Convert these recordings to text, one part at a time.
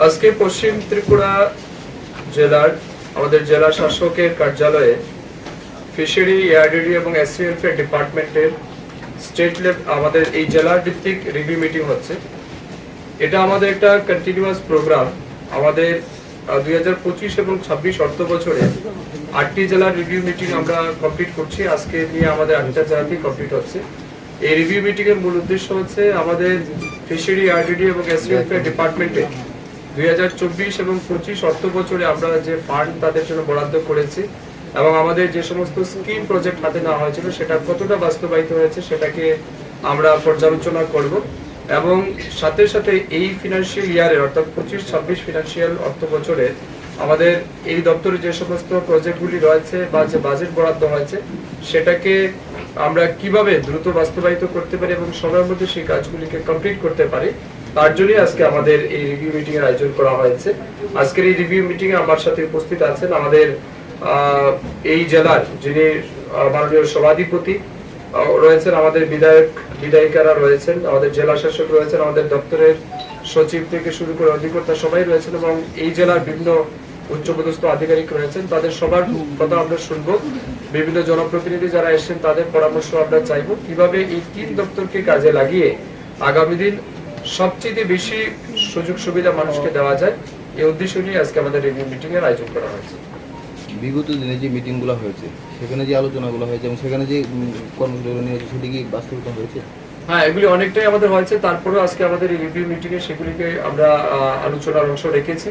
আজকে পশ্চিম ত্রিপুরা জেলার আমাদের জেলা শাসকের কার্যালয়ে ফিশারি এআরডিডি এবং এসসিএফ এর ডিপার্টমেন্টের স্টেট লেভেল আমাদের এই জেলার ভিত্তিক রিভিউ মিটিং হচ্ছে। এটা আমাদের একটা কন্টিনিউয়াস প্রোগ্রাম আমাদের দুই হাজার পঁচিশ এবং ছাব্বিশ অর্থ বছরে আটটি জেলার রিভিউ মিটিং আমরা কমপ্লিট করছি। আজকে নিয়ে আমাদের আটটা জেলাতেই কমপ্লিট হচ্ছে। এই রিভিউ মিটিং এর মূল উদ্দেশ্য হচ্ছে আমাদের ফিশারি আরডিডি এবং এসিএফ এর ডিপার্টমেন্টে দুই হাজার চব্বিশ এবং পঁচিশ অর্থ বছরে আমরা যে ফান্ড তাদের জন্য বরাদ্দ করেছি এবং আমাদের যে সমস্ত স্কিম প্রজেক্ট হাতে নেওয়া হয়েছিল, সেটা কতটা বাস্তবায়িত হয়েছে সেটাকে আমরা পর্যালোচনা করব। এবং সাথে সাথে এই ফিনান্সিয়াল ইয়ারের অর্থাৎ পঁচিশ, ছাব্বিশ ফিনান্সিয়াল অর্থ বছরে আমাদের এই দপ্তরে যে সমস্ত প্রজেক্টগুলি রয়েছে বা যে বাজেট বরাদ্দ হয়েছে, সেটাকে আমরা কীভাবে দ্রুত বাস্তবায়িত করতে পারি এবং সময়ের মধ্যে সেই কাজগুলিকে কমপ্লিট করতে পারি তার জন্যই আজকে আমাদের এই রিভিউ মিটিং এর আয়োজন করা হয়েছে। আজকের এই রিভিউ মিটিং এ আমার সাথে উপস্থিত আছেন আমাদের এই জেলার যিনি মাননীয় সভাধিপতি রয়েছেন আমাদের বিধায়ক, বিধায়িকারা রয়েছেন, আমাদের জেলা শাসক রয়েছেন, আমাদের দপ্তরের সচিব থেকে শুরু করে অধিকর্তা সবাই রয়েছেন এবং এই জেলার বিভিন্ন উচ্চপদস্থ আধিকারিক রয়েছেন। তাদের সবার কথা আমরা শুনব। বিভিন্ন জনপ্রতিনিধি যারা এসেছেন, তাদের পরামর্শ আমরা চাইব। কীভাবে এই তিন দপ্তরকে কাজে লাগিয়ে আগামী দিন সবচেয়ে বেশি সুযোগ সুবিধা মানুষকে দেওয়া যায় এই উদ্দেশ্য নিয়ে আজকে আমাদের রিভিউ মিটিং এর আয়োজন করা হয়েছে। বিগত দিনে যে মিটিংগুলো হয়েছে সেখানে যে আলোচনাগুলো হয়েছে এবং সেখানে যে কর্মসূচিগুলো নিয়ে সেটি কি বাস্তবিত হয়েছে? হ্যাঁ এগুলি অনেকটাই আমাদের হয়েছে। তারপরেও আজকে আমাদের এই রিভিউ মিটিং এ সেগুলিকে আমরা আলোচনার অংশ রেখেছি।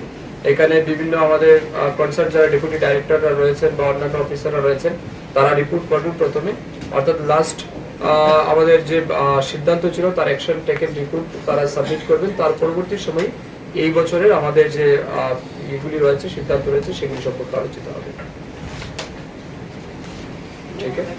এখানে বিভিন্ন আমাদের কনসার্ন যারা ডেপুটি ডাইরেক্টররা রয়েছেন বা অন্যান্য অফিসাররা রয়েছেন তারা রিপোর্ট করবেন প্রথমে। অর্থাৎ লাস্ট আমাদের যে সিদ্ধান্ত ছিল, তার অ্যাকশন টেকেন রিপোর্ট তারা সাবমিট করবেন। তার পরবর্তী সময় এই বছরের আমাদের যে ইগুলি রয়েছে, সিদ্ধান্ত রয়েছে, সেগুলি সম্পর্কে আলোচিত হবে। ঠিক আছে?